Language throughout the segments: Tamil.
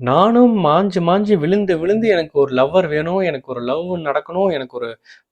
நானும் மாஞ்சு மாஞ்சு விழுந்து விழுந்து எனக்கு ஒரு லவ்வர் வேணும் எனக்கு ஒரு லவ் நடக்கணும் எனக்கு ஒரு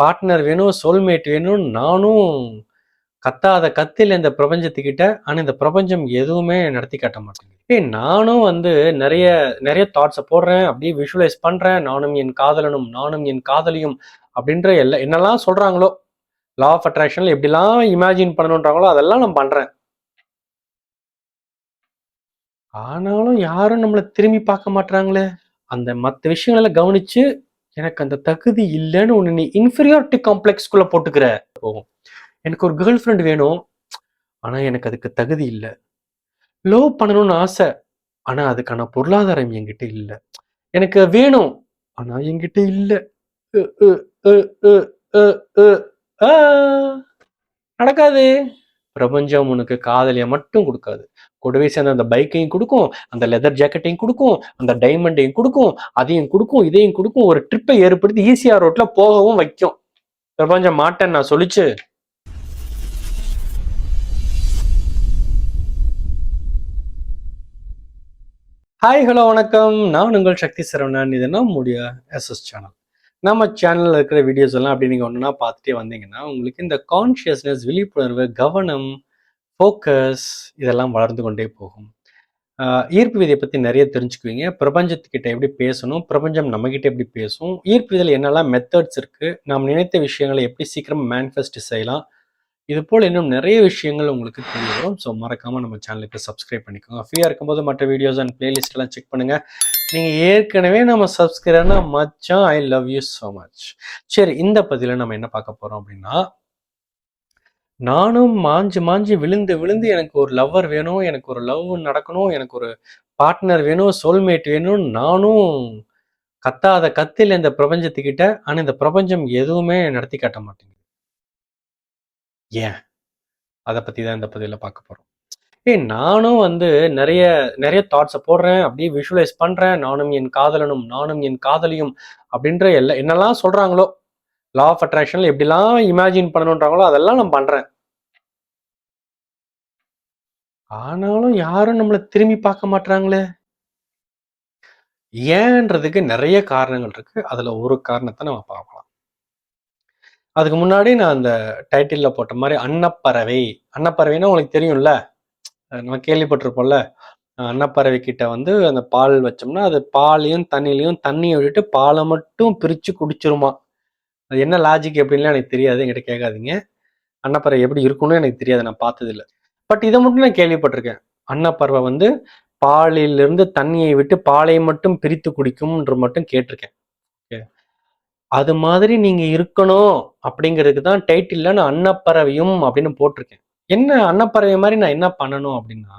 பார்ட்னர் வேணும் சோல்மேட் வேணும் நானும் கத்தாத கத்தில் இந்த பிரபஞ்சத்துக்கிட்ட ஆனால் இந்த பிரபஞ்சம் எதுவுமே நடத்தி காட்ட மாட்டேங்குது. ஏய் நானும் வந்து நிறைய நிறைய தாட்ஸை போடுறேன் அப்படியே விஷுவலைஸ் பண்ணுறேன் நானும் என் காதலனும் நானும் என் காதலியும் அப்படின்ற எல்லா என்னெல்லாம் சொல்கிறாங்களோ லா ஆஃப் அட்ராக்ஷனில் எப்படிலாம் இமேஜின் பண்ணணுன்றாங்களோ அதெல்லாம் நான் பண்ணுறேன் ஆனாலும் யாரும் நம்மளை திரும்பி பார்க்க மாட்றாங்களே? அந்த மற்ற விஷயங்களெல்லாம் கவனிச்சு எனக்கு அந்த தகுதி இல்லைன்னு ஒன்று நீ இன்ஃபீரியாரிட்டி காம்ப்ளெக்ஸ்குள்ளே போட்டுக்கிற. போகும் எனக்கு ஒரு கேர்ள் ஃப்ரெண்ட் வேணும். ஆனா எனக்கு அதுக்கு தகுதி இல்லை. லவ் பண்ணணும்னு ஆசை. ஆனா அதுக்கான பொருளாதாரம் என்கிட்ட இல்லை. எனக்கு வேணும். ஆனா என்கிட்ட இல்லை. ஆ. நடக்காது. பிரபஞ்சம் உனக்கு காதலியை மட்டும் கொடுக்காது. கூடவே சேர்ந்து அந்த பைக்கையும் கொடுக்கும் அந்த லெதர் ஜாக்கெட்டையும் கொடுக்கும் அந்த டைமண்டையும் கொடுக்கும் அதையும் கொடுக்கும் இதையும் கொடுக்கும் ஒரு ட்ரிப்பை ஏற்படுத்தி ஈஸியா ரோட்ல போகவும் வைக்கும். பிரபஞ்சம் மாட்டேன் நான் சொல்லிச்சு. ஹாய் ஹலோ வணக்கம். நான் உங்கள் சக்தி சரவணன். இது நம்முடைய எஸ்எஸ் சேனல் நம்ம சேனலில் இருக்கிற வீடியோஸ் எல்லாம் அப்படி நீங்கள் ஒன்றுனா பார்த்துட்டே வந்தீங்கன்னா உங்களுக்கு இந்த கான்ஷியஸ்னஸ் விழிப்புணர்வு கவனம் ஃபோக்கஸ் இதெல்லாம் வளர்ந்து கொண்டே போகும். ஈர்ப்பு விதியை பற்றி நிறைய தெரிஞ்சுக்குவீங்க. பிரபஞ்சத்துக்கிட்ட எப்படி பேசணும்? பிரபஞ்சம் நம்மக்கிட்ட எப்படி பேசும்? ஈர்ப்பு விதியில் என்னெல்லாம் மெத்தட்ஸ் இருக்குது நாம் நினைத்த விஷயங்களை எப்படி சீக்கிரம் மேனிஃபெஸ்ட் செய்யலாம்? இது போல் இன்னும் நிறைய விஷயங்கள் உங்களுக்கு தெரிய வரும். ஸோ மறக்காமல் நம்ம சேனலுக்கு சப்ஸ்கிரைப் பண்ணிக்கோங்க. ஃப்ரீயாக இருக்கும்போது மற்ற வீடியோஸ் அண்ட் பிளேலிஸ்டெல்லாம் செக் பண்ணுங்கள் நீங்கள் ஏற்கனவே நம்ம சப்ஸ்கிரைப்னா மச்சான் I love you so much சரி இந்த பதிவில் நம்ம என்ன பார்க்க போகிறோம் அப்படின்னா நானும் மாஞ்சு மாஞ்சு விழுந்து விழுந்து எனக்கு ஒரு லவ்வர் வேணும் எனக்கு ஒரு லவ் நடக்கணும் எனக்கு ஒரு பார்ட்னர் வேணும் சோல்மேட் வேணும் நானும் கத்தாத கத்தில் இந்த பிரபஞ்சத்துக்கிட்ட ஆனா இந்த பிரபஞ்சம் எதுவுமே நடத்தி காட்ட மாட்டேங்குது. ஏன்? அதை பத்தி தான் இந்த பதிவில் பார்க்க போறோம். ஏய் நானும் வந்து நிறைய நிறைய தாட்ஸை போடுறேன் அப்படியே விஷுவலைஸ் பண்றேன். நானும் என் காதலனும் நானும் என் காதலியும் அப்படின்ற எல்லா என்னெல்லாம் சொல்றாங்களோ லா ஆஃப் அட்ராக்ஷன்ல எப்படிலாம் இமேஜின் பண்ணணுன்றாங்களோ அதெல்லாம் நான் பண்றேன். ஆனாலும் யாரும் நம்மளை திரும்பி பார்க்க மாட்றாங்களே? ஏன்றதுக்கு நிறைய காரணங்கள் இருக்கு. அதுல ஒரு காரணத்தை நம்ம பார்க்கலாம். அதுக்கு முன்னாடி நான் அந்த டைட்டில்ல போட்ட மாதிரி அன்னப்பறவை. அன்னப்பறவைன்னா உங்களுக்கு தெரியும்ல? நம்ம கேள்விப்பட்டிருப்போம்ல? அன்னப்பறவை கிட்ட வந்து அந்த பால் வச்சோம்னா அது பாலையும் தண்ணிலையும் தண்ணியை விட்டுட்டு பாலை மட்டும் பிரிச்சு குடிச்சிருமா? அது என்ன லாஜிக் எப்படின்லாம் எனக்கு தெரியாது. என்கிட்ட கேட்காதீங்க. அன்னப்பறவை எப்படி இருக்கும்னு எனக்கு தெரியாது. நான் பார்த்ததில்ல. பட் இதை மட்டும் நான் கேள்விப்பட்டிருக்கேன். அன்னப்பறவை வந்து பாலிலிருந்து தண்ணியை விட்டு பாலை மட்டும் பிரித்து குடிக்கும்ன்ற மட்டும் கேட்டிருக்கேன். அது மாதிரி நீங்க இருக்கணும் அப்படிங்கிறதுக்கு தான் டைட்டில்ல நான் அன்னப்பறவையும் அப்படின்னு போட்டிருக்கேன். என்ன அன்னப்பறவை மாதிரி நான் என்ன பண்ணணும் அப்படின்னா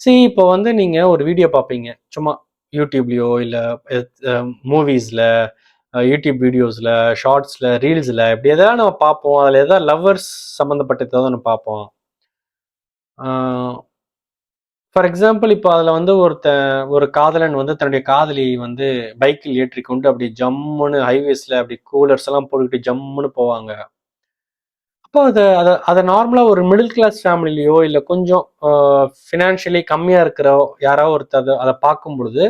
சரி இப்போ வந்து நீங்க ஒரு வீடியோ பார்ப்பீங்க. சும்மா யூடியூப்லயோ இல்லை மூவிஸ்ல யூடியூப் வீடியோஸில் ஷார்ட்ஸில் ரீல்ஸில் இப்படி எதாவது நம்ம பார்ப்போம். அதில் ஏதாவது லவ்வர்ஸ் சம்மந்தப்பட்ட ஏதாவது நம்ம பார்ப்போம். ஃபார் எக்ஸாம்பிள் இப்போ அதில் வந்து ஒருத்த ஒரு காதலன் வந்து தன்னுடைய காதலியை வந்து பைக்கில் ஏற்றிக்கொண்டு அப்படி ஜம்முன்னு ஹைவேஸில் அப்படி கூலர்ஸ் எல்லாம் போட்டுக்கிட்டு ஜம்முன்னு போவாங்க. அப்போ அதை அதை அதை நார்மலாக ஒரு மிடில் கிளாஸ் ஃபேமிலிலையோ இல்லை கொஞ்சம் ஃபினான்ஷியலி கம்மியாக இருக்கிற யாராவது ஒருத்தர் அதை அதை பார்க்கும் பொழுது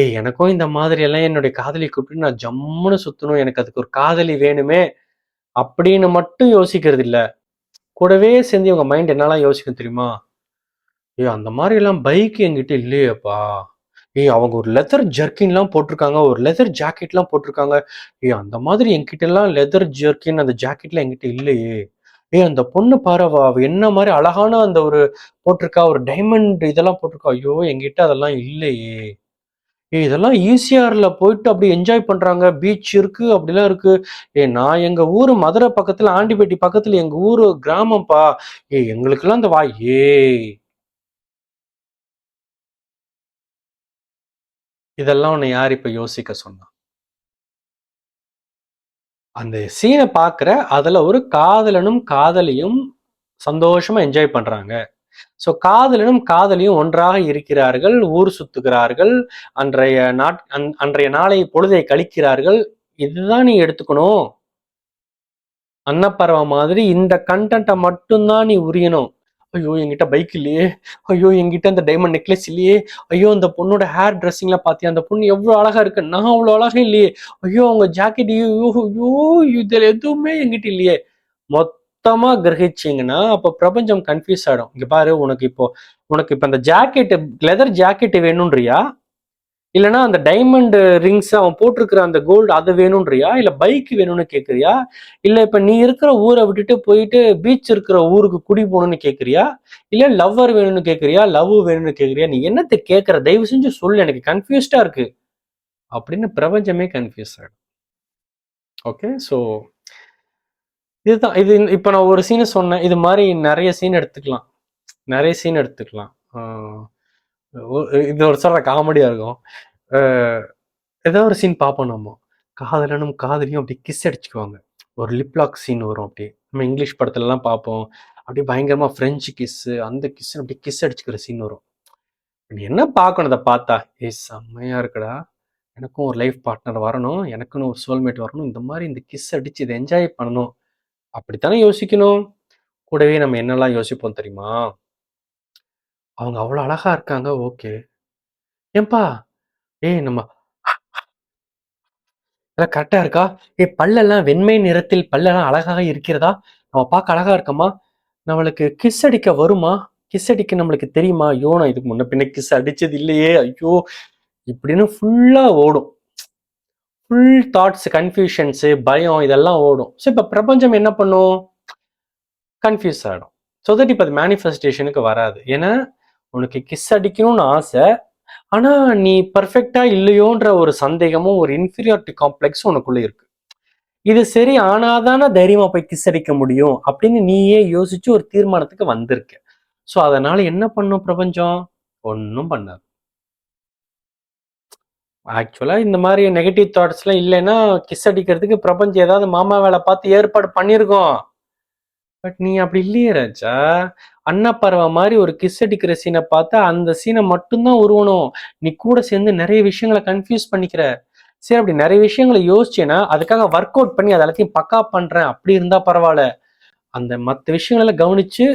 ஏய் எனக்கும் இந்த மாதிரி எல்லாம் என்னுடைய காதலி கூப்பிட்டு நான் ஜம்முன்னு சுற்றணும் எனக்கு அதுக்கு ஒரு காதலி வேணுமே அப்படின்னு மட்டும் யோசிக்கிறது இல்லை. கூடவே சேர்ந்து இவங்க மைண்ட் என்னெல்லாம் யோசிக்கும் தெரியுமா? ஏய் அந்த மாதிரி எல்லாம் பைக் என்கிட்ட இல்லையேப்பா. ஏய் அவங்க ஒரு லெதர் ஜர்க்கின்லாம் போட்டிருக்காங்க. ஒரு லெதர் ஜாக்கெட்லாம் போட்டிருக்காங்க. ஏய் அந்த மாதிரி எங்கிட்டலாம் லெதர் ஜர்க்கின் அந்த ஜாக்கெட்லாம் என்கிட்ட இல்லையே. ஏய் அந்த பொண்ணு பாருவா அவ என்ன மாதிரி அழகான அந்த ஒரு போட்டிருக்கா. ஒரு டைமண்ட் இதெல்லாம் போட்டிருக்கா. ஐயோ என்கிட்ட அதெல்லாம் இல்லையே. இதெல்லாம் ஈசிஆர்ல போயிட்டு அப்படி என்ஜாய் பண்றாங்க. பீச் இருக்கு அப்படிலாம் இருக்கு. ஏய் நான் எங்க ஊர் மதுரை பக்கத்துல ஆண்டிப்பட்டி பக்கத்தில் எங்கள் ஊர் கிராமம்ப்பா. ஏய் எங்களுக்கெல்லாம் இந்த வா ஏய். இதெல்லாம் உன்னை யார் இப்போ யோசிக்க சொன்னா? அந்த சீனை பார்க்குற அதுல ஒரு காதலனும் காதலியும் சந்தோஷமாக என்ஜாய் பண்ணுறாங்க ஸோ காதலனும் காதலியும் ஒன்றாக இருக்கிறார்கள் ஊர் சுத்துகிறார்கள் அன்றைய நாட் அன்- அன்றைய நாளை பொழுதை கழிக்கிறார்கள். இதுதான் நீ எடுத்துக்கணும். அன்னப்பறவை மாதிரி இந்த கண்டென்ட்டை மட்டும்தான் நீ உரியணும். ஐயோ என்கிட்ட பைக் இல்லையே. ஐயோ என்கிட்ட அந்த டைமண்ட் நெக்லஸ் இல்லையே. ஐயோ அந்த பொண்ணோட ஹேர் ட்ரெஸ்ஸிங்லாம் பார்த்தியா அந்த பொண்ணு எவ்வளோ அழகா இருக்கு. நான் அவ்வளோ அழகா இல்லையே. ஐயோ அவங்க ஜாக்கெட் ஐயோ ஐயோ இதில் எதுவுமே என்கிட்ட இல்லையே. சுத்தமாக கிரகிச்சிங்கன்னா அப்போ பிரபஞ்சம் கன்ஃபியூஸ் ஆகிடும் இங்க பாரு உனக்கு இப்போ உனக்கு இப்போ அந்த ஜாக்கெட் லெதர் ஜாக்கெட் வேணும்ன்றியா? இல்லைன்னா அந்த டைமண்ட் ரிங்ஸ் அவன் போட்டிருக்கிற அந்த கோல்டு அது வேணும்ன்றியா? இல்லை பைக் வேணும்னு கேட்குறியா? இல்லை இப்போ நீ இருக்கிற ஊரை விட்டுட்டு போயிட்டு பீச் இருக்கிற ஊருக்கு குடி போகணும்னு கேட்குறியா? இல்லை லவ்வர் வேணும்னு கேட்குறியா? லவ் வேணும்னு கேட்குறியா? நீ என்னத்தை கேட்கற? தயவு செஞ்சு சொல்லு எனக்கு கன்ஃபியூஸ்டாக இருக்கு. அப்படின்னு பிரபஞ்சமே கன்ஃபியூஸ் ஆகிடும் ஓகே ஸோ இதுதான் இது இப்போ நான் ஒரு சீனை சொன்னேன். இது மாதிரி நிறைய சீன் எடுத்துக்கலாம். நிறைய சீன் எடுத்துக்கலாம். இது ஒரு சொல்ற காமெடியா இருக்கும். ஏதோ ஒரு சீன் பார்ப்போம் நம்ம. காதலனும் காதலியும் அப்படி கிஸ் அடிச்சுக்குவாங்க. ஒரு லிப்லாக் சீன் வரும் அப்படி நம்ம இங்கிலீஷ் படத்துலலாம் பார்ப்போம். அப்படியே பயங்கரமாக ஃப்ரெஞ்சு கிஸ்ஸு அந்த கிஸ் அப்படி கிஸ் அடிச்சுக்கிற சீன் வரும். நீ என்ன பார்க்கணும்? அதை பார்த்தா? ஏ செம்மையாக இருக்குடா. எனக்கும் ஒரு லைஃப் பார்ட்னர் வரணும். எனக்குன்னு ஒரு சோல்மேட் வரணும். இந்த மாதிரி இந்த கிஸ் அடிச்சு இதை என்ஜாய் பண்ணணும். அப்படித்தானே யோசிக்கணும்? கூடவே நம்ம என்னெல்லாம் யோசிப்போம் தெரியுமா? அவங்க அவ்வளோ அழகா இருக்காங்க ஓகே. ஏன்பா? ஏய் நம்ம எல்லாம் கரெக்டா இருக்கா? ஏய் பல்லெல்லாம் வெண்மை நிறத்தில் பல்லெல்லாம் அழகாக இருக்கிறதா? நம்ம பார்க்க அழகா இருக்கமா நம்மளுக்கு கிஸ் அடிக்க வருமா? கிஸ் அடிக்க நம்மளுக்கு தெரியுமா? ஐயோ நான் இதுக்கு முன்ன பின்ன கிஸ் அடிச்சது இல்லையே ஐயோ. இப்படின்னு ஃபுல்லா ஓடும். ஃபுல் தாட்ஸ் கன்ஃபியூஷன்ஸு பயம் இதெல்லாம் ஓடும். ஸோ இப்போ பிரபஞ்சம் என்ன பண்ணும்? கன்ஃபியூஸ் ஆகிடும் ஸோ தட் இப்போ அது மேனிஃபெஸ்டேஷனுக்கு வராது. ஏன்னா உனக்கு கிஸ் அடிக்கணும்னு ஆசை. ஆனால் நீ பர்ஃபெக்டாக இல்லையோன்ற ஒரு சந்தேகமும் ஒரு இன்ஃபீரியாரிட்டி காம்ப்ளெக்ஸும் உனக்குள்ளே இருக்கு. இது சரி ஆனாதானே தைரியமாக போய் கிஸ் அடிக்க முடியும்? அப்படின்னு நீயே யோசிச்சு ஒரு தீர்மானத்துக்கு வந்திருக்க. ஸோ அதனால என்ன பண்ணும் பிரபஞ்சம்? ஒன்றும் பண்ணாது. ஆக்சுவலாக இந்த மாதிரி நெகட்டிவ் தாட்ஸ்லாம் இல்லைன்னா கிஸ் அடிக்கிறதுக்கு பிரபஞ்சம் ஏதாவது மாமா வேலை பார்த்து ஏற்பாடு பண்ணியிருக்கோம். பட் நீ அப்படி இல்லையே ராஜா. அண்ணா பறவை மாதிரி ஒரு கிஸ் அடிக்கிற சீனை பார்த்தா அந்த சீனை மட்டும்தான் உருவணும். நீ கூட சேர்ந்து நிறைய விஷயங்களை கன்ஃபியூஸ் பண்ணிக்கிற. சரி அப்படி நிறைய விஷயங்களை யோசிச்சேன்னா அதுக்காக ஒர்க் அவுட் பண்ணி அதை எல்லாத்தையும் பக்கா பண்ணுறேன் அப்படி இருந்தால் பரவாயில்ல. அந்த மற்ற விஷயங்களெல்லாம் கவனிச்சு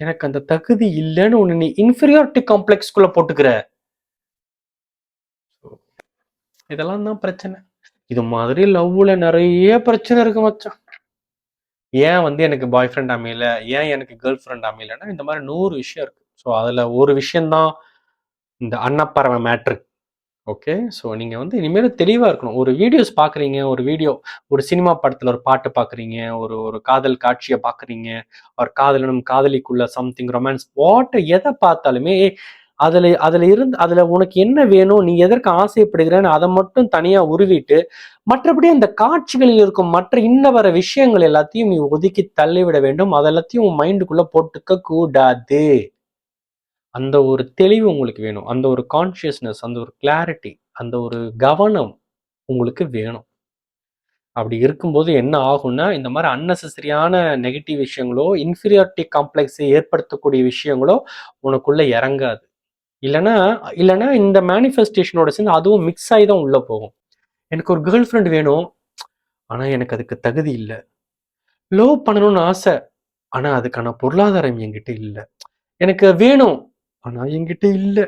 எனக்கு அந்த தகுதி இல்லைன்னு ஒன்று நீ இன்ஃபீரியாரிட்டி காம்ப்ளெக்ஸ்குள்ளே போட்டுக்கிற. இதெல்லாம் தான் பிரச்சனை. இது மாதிரி லவ்ல நிறைய பிரச்சனை இருக்கு மச்சான். ஏன் வந்து எனக்கு பாய் ஃப்ரெண்ட் அமையல? ஏன் எனக்கு கேர்ள் ஃப்ரெண்ட் அமையலன்னா இந்த மாதிரி நூறு விஷயம் இருக்கு. ஸோ அதில் ஒரு விஷயம்தான் இந்த அன்னப்பறவை மேட்ரு ஓகே ஸோ நீங்கள் வந்து இனிமேல் தெளிவாக இருக்கணும். ஒரு வீடியோஸ் பார்க்குறீங்க ஒரு வீடியோ ஒரு சினிமா படத்தில் ஒரு பாட்டு பார்க்குறீங்க ஒரு ஒரு காதல் காட்சியை பார்க்குறீங்க ஒரு காதலனும் காதலிக்குள்ள சம்திங் ரொமான்ஸ் வாட் எதை பார்த்தாலுமே அதுல அதுல இருந்து அதுல உனக்கு என்ன வேணும் நீ எதற்கு ஆசைப்படுகிறேன்னு அதை மட்டும் தனியா உருவிட்டு மற்றபடி அந்த காட்சிகளில் இருக்கும் மற்ற இன்ன வர விஷயங்கள் எல்லாத்தையும் நீ ஒதுக்கி தள்ளிவிட வேண்டும். அதெல்லாத்தையும் உன் மைண்டுக்குள்ள போட்டுக்க கூடாது. அந்த ஒரு தெளிவு உங்களுக்கு வேணும். அந்த ஒரு கான்சியஸ்னஸ் அந்த ஒரு கிளாரிட்டி அந்த ஒரு கவனம் உங்களுக்கு வேணும். அப்படி இருக்கும்போது என்ன ஆகும்னா இந்த மாதிரி அன்னெசரியான நெகட்டிவ் விஷயங்களோ இன்ஃபீரியாரிட்டி காம்ப்ளெக்ஸை ஏற்படுத்தக்கூடிய விஷயங்களோ உனக்குள்ள இறங்காது. இல்லைன்னா இல்லைன்னா இந்த மேனிஃபெஸ்டேஷனோட சேர்ந்து அதுவும் மிக்ஸ் ஆகி தான் உள்ளே போகும். எனக்கு ஒரு கேர்ள் ஃப்ரெண்ட் வேணும் ஆனால் எனக்கு அதுக்கு தகுதி இல்லை. லவ் பண்ணணும்னு ஆசை ஆனால் அதுக்கான பொருளாதாரம் என்கிட்ட இல்லை. எனக்கு வேணும் ஆனால் என்கிட்ட இல்லை.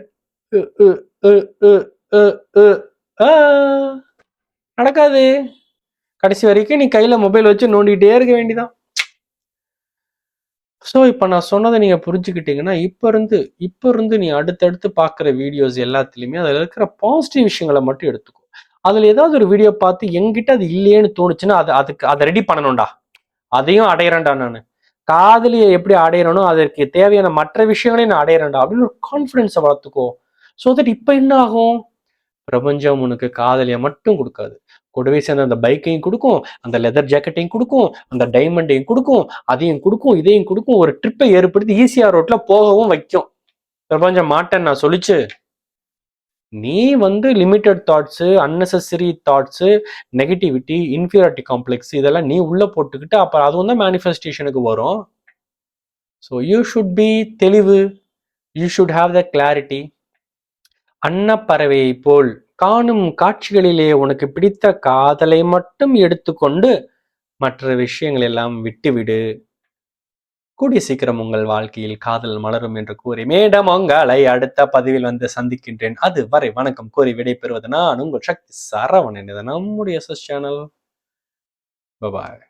நடக்காது. கடைசி வரைக்கும் நீ கையில் மொபைல் வச்சு நோண்டிக்கிட்டே இருக்க வேண்டியதான் ஸோ இப்போ நான் சொன்னதை நீங்க புரிஞ்சுக்கிட்டீங்கன்னா இப்போ இருந்து இப்போ இருந்து நீ அடுத்தடுத்து பார்க்குற வீடியோஸ் எல்லாத்துலேயுமே அதில் இருக்கிற பாசிட்டிவ் விஷயங்களை மட்டும் எடுத்துக்கோ. அதில் ஏதாவது ஒரு வீடியோ பார்த்து எங்கிட்ட அது இல்லையேன்னு தோணுச்சுன்னா அது அதுக்கு அதை ரெடி பண்ணணும்டா. அதையும் அடையிறேன்டா நான். காதலியை எப்படி அடையிறனோ அதற்கு தேவையான மற்ற விஷயங்களையும் நான் அடையிறேன்டா அப்படின்னு ஒரு கான்ஃபிடென்ஸை வளர்த்துக்கோ. ஸோ தட் இப்போ என்ன ஆகும்? பிரபஞ்சம் உனக்கு காதலியை மட்டும் கொடுக்காது. கூடவே சேர்ந்து அந்த பைக்கையும் கொடுக்கும் அந்த லெதர் ஜாக்கெட்டையும் கொடுக்கும் அந்த டைமண்டையும் கொடுக்கும் அதையும் கொடுக்கும் இதையும் கொடுக்கும் ஒரு ட்ரிப்பை ஏற்படுத்தி ஈஸியா ரோட்ல போகவும் வைக்கும். பிரபஞ்சம் மாட்டேன் நான் சொல்லிச்சு. நீ வந்து limited thoughts unnecessary thoughts negativity inferiority complex இதெல்லாம் நீ உள்ள போட்டுக்கிட்டு அப்புறம் அதுவும் தான் மேனிஃபெஸ்டேஷனுக்கு வரும். ஸோ யூ ஷுட் பி தெளிவு. You should have the clarity அன்னப்பறவையை போல். காணும் காட்சிகளிலே உனக்கு பிடித்த காதலை மட்டும் எடுத்துக்கொண்டு மற்ற விஷயங்கள் எல்லாம் விட்டுவிடு. கூடிய சீக்கிரம் உங்கள் வாழ்க்கையில் காதல் மலரும் என்று கூறி மேடம் உங்களை அடுத்த பதிவில் வந்து சந்திக்கின்றேன். அது வரை வணக்கம் கூறி விடைபெறுவது நான் உங்கள் சக்தி சரவணன். இது நம்முடைய சேனல் பபாய்